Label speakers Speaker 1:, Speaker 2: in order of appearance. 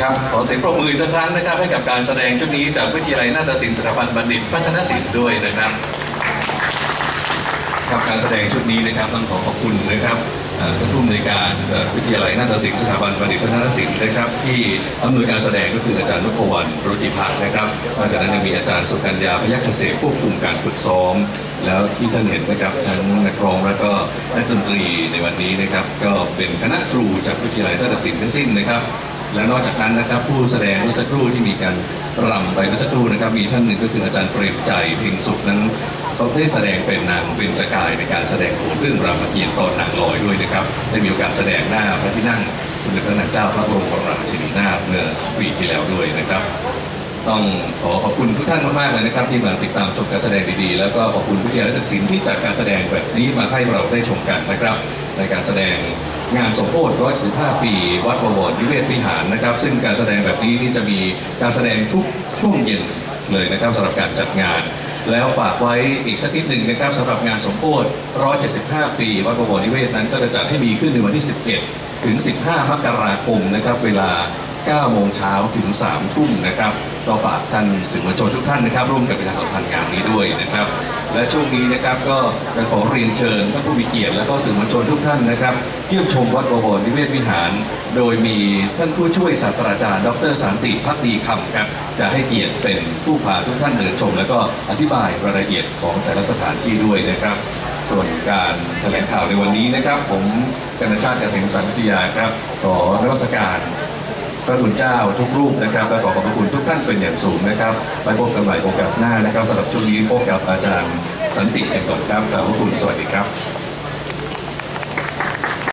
Speaker 1: ครับขอเสียงปรบมือสักครั้งนะครับให้กับการแสดงชุดนี้จากวิทยาลัยนาฏศิลป์สถาบันบัณฑิตพัฒนศิลป์ด้วยนะครับครับการแสดงชุดนี้นะครับต้องขอขอบคุณนะครับ ท่านผู้อำนวยการวิทยาลัยนาฏศิลป์สถาบันบัณฑิตพัฒนศิลป์นะครับที่อำนวยการแสดงก็คืออาจารย์นพวรรณรุจิพักษ์นะครับนอกจากนั้นยังมีอาจารย์สุกัญญาพยัคฆ์เกษควบคุมการฝึกซ้อม แล้วที่ท่านเห็นนะครับทั้งนักร้องแล้วก็นักดนตรีในวันนี้นะครับ ก็เป็นคณะครูจากวิทยาลัยนาฏศิลป์ทั้งสิ้นนะครับและนอกจากนั้นนะครับผู้แสดงเมื่อสักครู่ที่มีการรำไปเมื่อสักครู่นะครับมีท่านหนึ่งก็คืออาจารย์เปรมใจเพิงสุขนั้น เขาได้แสดงเป็นนางเบญจกายในการแสดงโขนเรื่องรามเกียรติ์ตอนนางลอยด้วยนะครับ ได้มีโอกาสแสดงหน้าพระที่นั่งสมเด็จพระนางเจ้าพระบรมราชินีนาถเมื่อสองปีที่แล้วด้วยนะครับ ต้องขอขอบคุณทุกท่านมากๆเลยนะครับ ที่มาติดตามชมการแสดงดีๆ แล้วก็ขอบคุณวิทยาลัยศิลป์ที่จัดการแสดงแบบนี้มาให้เราได้ชมกันนะครับ ในการแสดงงานสมโภช115 ปี วัดบวรนิเวศวิหารนะครับ ซึ่งการแสดงแบบนี้นี่จะมีการแสดงทุกช่วงเย็นเลยนะครับสำหรับการจัดงาน แล้วฝากไว้อีกสักนิดหนึ่งนะครับสำหรับงานสมโภช175 ปีวัดบวรนิเวศนั้นก็จะจัดให้มีขึ้นในวันที่ 11 ถึง 15 มกราคมนะครับ เวลา 9 โมงเช้าถึง 3 ทุ่มนะครับก็ฝากท่านสื่อมวลชนทุกท่านนะครับ ร่วมกับประชาสัมพันธ์งานนี้ด้วยนะครับ และช่วงนี้นะครับก็จะขอเรียนเชิญท่านผู้มีเกียรติและก็สื่อมวลชนทุกท่านนะครับเยี่ยมชมวัดบวรนิเวศวิหาร โดยมีท่านผู้ช่วยศาสตราจารย์ ดรสันติพักดีคำครับจะให้เกียรติเป็นผู้พาทุกท่านเดินชม แล้วก็อธิบายรายละเอียดของแต่ละสถานที่ด้วยนะครับ ส่วนการแถลงข่าวในวันนี้นะครับ ผมกนชาติเกษมสันวิทยาครับขอนวัสการ พระคุณเจ้าทุกรูปนะครับและขอขอบพระคุณทุกท่านเป็นอย่างสูงนะครับไปพบกันใหม่โอกาสหน้านะครับสำหรับช่วงนี้พบกับอาจารย์สันติกันก่อนครับขอบพระคุณสวัสดีครับ